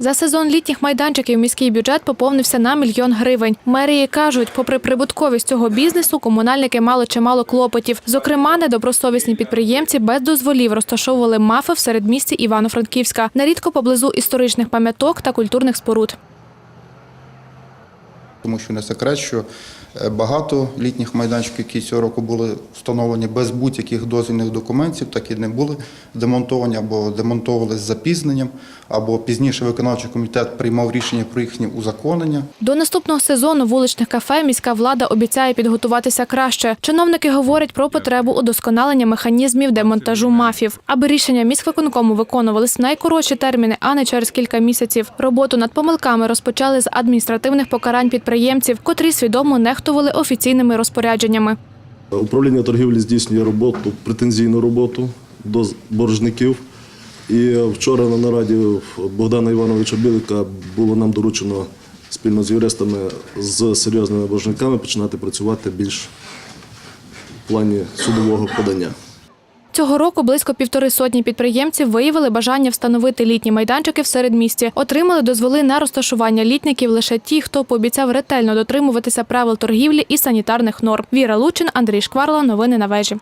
За сезон літніх майданчиків міський бюджет поповнився на мільйон гривень. Мерії кажуть, попри прибутковість цього бізнесу, комунальники мали чимало клопотів. Зокрема, недобросовісні підприємці без дозволів розташовували мафи в середмісті Івано-Франківська, нерідко поблизу історичних пам'яток та культурних споруд. Тому що не секрет, що е, багато літніх майданчиків, які цього року були встановлені без будь-яких дозвільних документів, так і не були демонтовані або демонтовували з запізненням, або пізніше виконавчий комітет приймав рішення про їхнє узаконення. До наступного сезону вуличних кафе міська влада обіцяє підготуватися краще. Чиновники говорять про потребу удосконалення механізмів демонтажу мафів, аби рішення міськвиконкому виконувались в найкоротші терміни, а не через кілька місяців. Роботу над помилками розпочали з адміністративних покарань підприємців, котрі свідомо нехтували офіційними розпорядженнями. Управління торгівлі здійснює роботу, претензійну роботу до боржників. І вчора на нараді Богдана Івановича Білика було нам доручено спільно з юристами з серйозними боржниками починати працювати більш в плані судового подання. Цього року близько півтори сотні підприємців виявили бажання встановити літні майданчики в середмісті. Отримали дозволи на розташування літників лише ті, хто пообіцяв ретельно дотримуватися правил торгівлі і санітарних норм. Віра Лучин, Андрій Шкварла. Новини на вежі.